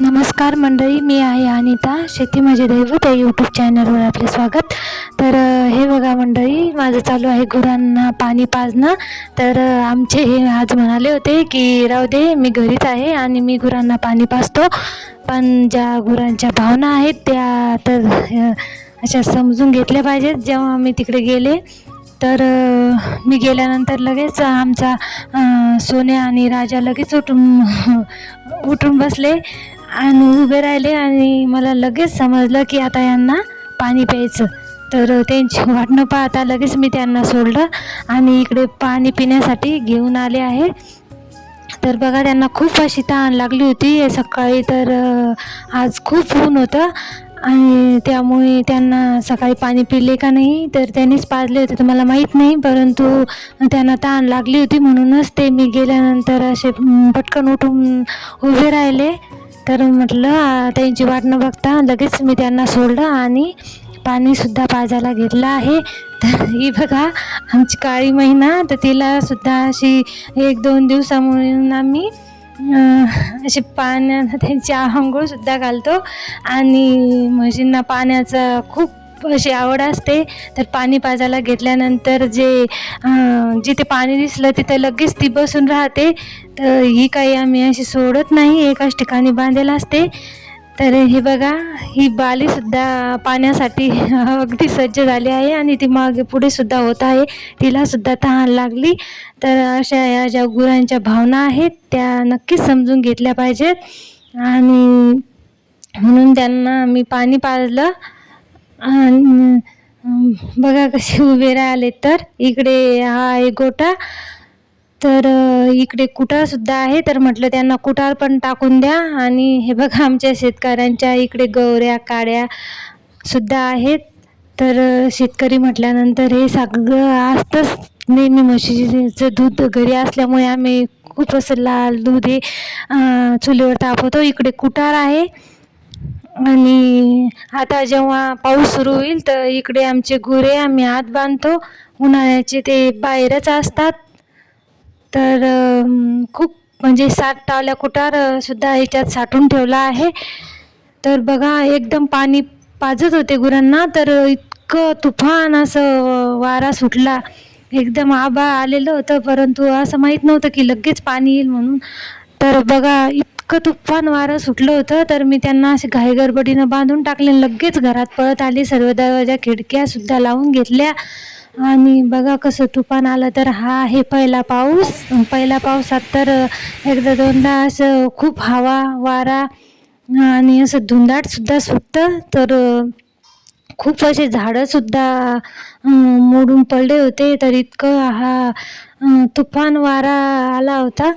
नमस्कार मंडळी मी आहे अनिता शेती माझे दैवत या यूट्यूब चॅनलवर आपले स्वागत. तर हे बघा मंडळी माझं चालू आहे गुरांना पाणी पाजणं. तर आमचे हे आज म्हणाले होते की राहू दे मी घरीच आहे आणि मी गुरांना पाणी पाजतो. पण ज्या गुरांच्या भावना आहेत त्या तर अशा समजून घेतल्या पाहिजेत. जेव्हा मी तिकडे गेले तर मी गेल्यानंतर लगेच आमचा सोन्या आणि राजा लगेच उठून उठून बसले. आणि उभे राहिले आणि मला लगेच समजलं की आता यांना पाणी प्यायचं. तर त्यांची वाट न पाहता लगेच मी त्यांना सोडलं आणि इकडे पाणी पिण्यासाठी घेऊन आले आहे. तर बघा त्यांना खूप अशी तहान लागली होती. सकाळी तर आज खूप ऊन होतं आणि त्यामुळे त्यांना सकाळी पाणी पिले का नाही तर त्यांनीच पाजले होते. तर मला माहीत नाही परंतु त्यांना ताण लागली होती. म्हणूनच ते मी गेल्यानंतर असे पटकन उठून उभे राहिले. तर म्हटलं त्यांची वाट न बघता लगेच मी त्यांना सोडलं आणि पाणीसुद्धा पाजायला घेतलं आहे. तर ही बघा आमची काळी महिना तर तिलासुद्धा अशी एक दोन दिवसामुळे आम्ही अं, अशी पाण्यात त्यांची आंघोळसुद्धा घालतो. आणि म्हशींना पाण्याचा खूप अशी आवड असते. तर पाणी पाजायला घेतल्यानंतर जे जिथे पाणी दिसलं तिथं लगेच ती बसून राहते. तर ही काही आम्ही अशी सोडत नाही. एकाच ठिकाणी बांधेल असते. तर हे बघा ही बालीसुद्धा पाण्यासाठी अगदी सज्ज झाली आहे आणि ती मागे पुढे सुद्धा होत आहे. तिलासुद्धा तहान लागली. तर अशा या ज्या गुरांच्या भावना आहेत त्या नक्कीच समजून घेतल्या पाहिजेत. आणि म्हणून त्यांना मी पाणी पाजलं. बघा कसे उभे राहिले तर. इकडे हा आहे गोटा. तर इकडे कुटारसुद्धा आहे. तर म्हटलं त्यांना कुटार पण टाकून द्या. आणि हे बघा आमच्या शेतकऱ्यांच्या इकडे गवऱ्या काड्या सुद्धा आहेत. तर शेतकरी म्हटल्यानंतर हे सगळं असतंच. नेहमी म्हशीचं दूध घरी असल्यामुळे आम्ही खूप असं लाल दूध हे चुलीवर तापवतो. इकडे कुटार आहे. आणि आता जेव्हा पाऊस सुरू होईल तर इकडे आमचे गुरे आम्ही आत बांधतो. उन्हाळ्याचे ते बाहेरच असतात. तर खूप म्हणजे सात टावल्या कुटार सुद्धा ह्याच्यात साठून ठेवला आहे. तर बघा एकदम पाणी पाजत होते गुरांना तर इतकं तुफान असं वारा सुटला. एकदम आभाळ आलेलं होतं परंतु असं माहीत नव्हतं की लगेच पाणी येईल म्हणून. तर बघा इतकं तुफान वारं सुटलं होतं तर मी त्यांना असे घाईगडबडीनं बांधून टाकले आणि लगेच घरात पळत आली. सर्व दरवाजा खिडक्यासुद्धा लावून घेतल्या. आणि बघा कसं तुफान आलं तर हा आहे पहिला पाऊस. पहिल्या पावसात तर एकदा दोनदा असं खूप हवा वारा आणि असं धुंदाटसुद्धा सुटतं. तर खूप असे झाडंसुद्धा मोडून पडले होते. तर इतकं हा तुफान वारा आला होता.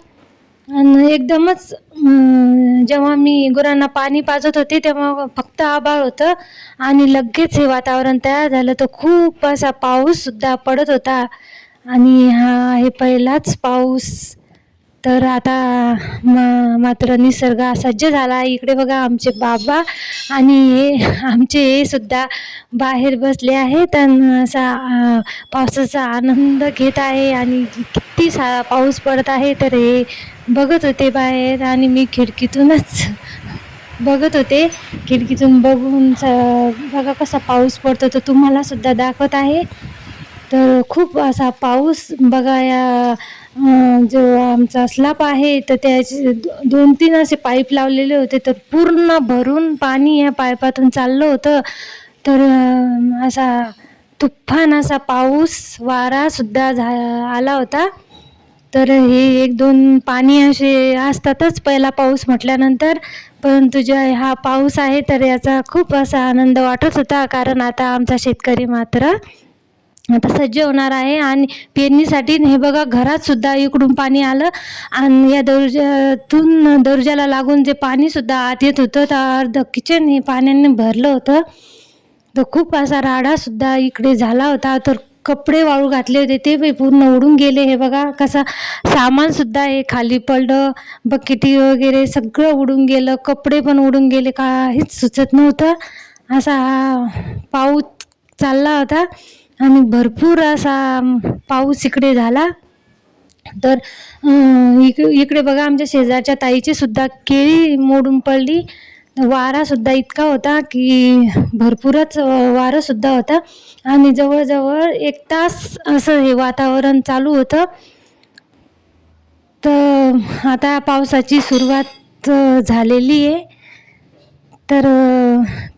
आणि एकदमच जेव्हा मी गुरांना पाणी पाजत होते तेव्हा फक्त आभाळ होतं आणि लगेच हे वातावरण तयार झालं. तर खूप असा पाऊससुद्धा पडत होता. आणि हा आहे पहिलाच पाऊस. तर आता म मात्र निसर्ग सज्ज झाला. इकडे बघा आमचे बाबा आणि हे आमचे हे सुद्धा बाहेर बसले आहेत आणि असा पावसाचा आनंद घेत आहे. आणि किती सा पाऊस पडत आहे. तर हे बघत होते बाहेर आणि मी खिडकीतूनच बघत होते. खिडकीतून बघून स- बघा कसा पाऊस पडतो तर तुम्हाला सुद्धा दाखवत आहे. तर खूप असा पाऊस बघा या जो आमचा स्लॅप आहे तर त्याचे दोन तीन असे पाईप लावलेले होते तर पूर्ण भरून पाणी या पाईपातून चाललं होतं. तर असा तुफान असा पाऊस वारासुद्धा झा आला होता. तर हे एक दोन पाणी असे असतातच पहिला पाऊस म्हटल्यानंतर. परंतु जे हा पाऊस आहे तर याचा खूप असा आनंद वाटत होता. कारण आता आमचा शेतकरी मात्र आता सज्ज होणार आहे आणि पेरणीसाठी हे बघा घरात सुद्धा इकडून पाणी आलं. आणि या दर्जातून दर्जाला लागून जे पाणीसुद्धा आत येत होतं तर अर्ध किचन हे पाण्याने भरलं होतं. तर खूप असा राडासुद्धा इकडे झाला होता. तर कपडे वाळू घातले होते ते पूर्ण उडून गेले. हे बघा कसा सामानसुद्धा हे खाली पडलं बकेटी वगैरे सगळं उडून गेलं कपडे पण उडून गेले काहीच सुचत नव्हतं. असा हा पाऊस चालला होता आणि भरपूर असा पाऊस इकडे झाला. तर इक इकडे बघा आमच्या शेजारच्या ताईची सुद्धा केळी मोडून पडली. वारासुद्धा इतका होता की भरपूरच वारंसुद्धा होता. आणि जवळजवळ एक तास असं हे वातावरण चालू होतं. तर आता पावसाची सुरुवात झालेली आहे. तर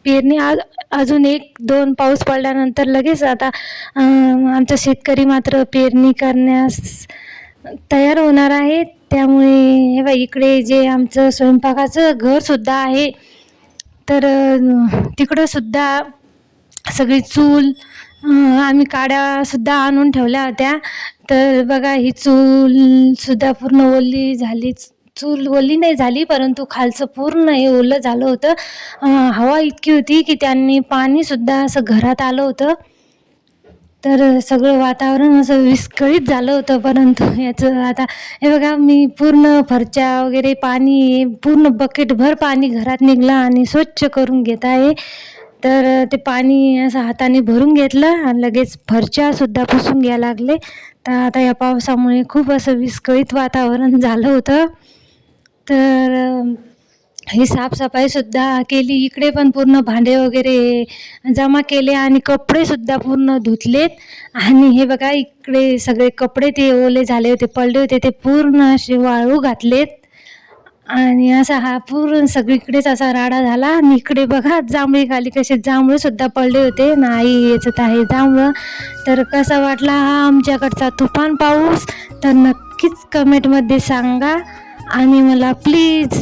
पेरणी आज अजून एक दोन पाऊस पडल्यानंतर लगेच आता आमचा शेतकरी मात्र पेरणी करण्यास तयार होणार आहे. त्यामुळे हे बा इकडे जे आमचं स्वयंपाकाचं घरसुद्धा आहे तर तिकडंसुद्धा सगळी चूल आम्ही काड्यासुद्धा आणून ठेवल्या होत्या. तर बघा ही चूलसुद्धा पूर्ण ओली झालीच चूल ओली नाही झाली परंतु खालचं पूर्ण हे ओलं झालं होतं. हवा इतकी होती की त्यांनी पाणीसुद्धा असं घरात आलं होतं. तर सगळं वातावरण असं विस्कळीत झालं होतं परंतु याचं आता हे बघा मी पूर्ण फरच्या वगैरे पाणी पूर्ण बकेटभर पाणी घरात निघलं आणि स्वच्छ करून घेत आहे. तर ते पाणी असं हाताने भरून घेतलं आणि लगेच फरच्यासुद्धा पुसून घ्यायला लागले. तर आता या पावसामुळे खूप असं विस्कळीत वातावरण झालं होतं. तर ही साफसफाईसुद्धा केली इकडे पण पूर्ण भांडे वगैरे जमा केले आणि कपडेसुद्धा पूर्ण धुतलेत. आणि हे बघा इकडे सगळे कपडे ते ओले झाले होते पडले होते ते पूर्ण असे वाळू घातलेत. आणि असा हा पूर्ण सगळीकडेच असा राडा झाला. आणि इकडे बघा जांभळी खाली कसे जांभळेसुद्धा पडले होते. नाही याच्यात आहे जांभळं. तर कसा वाटला हा आमच्याकडचा तुफान पाऊस? तर नक्कीच कमेंटमध्ये सांगा. आणि मला प्लीज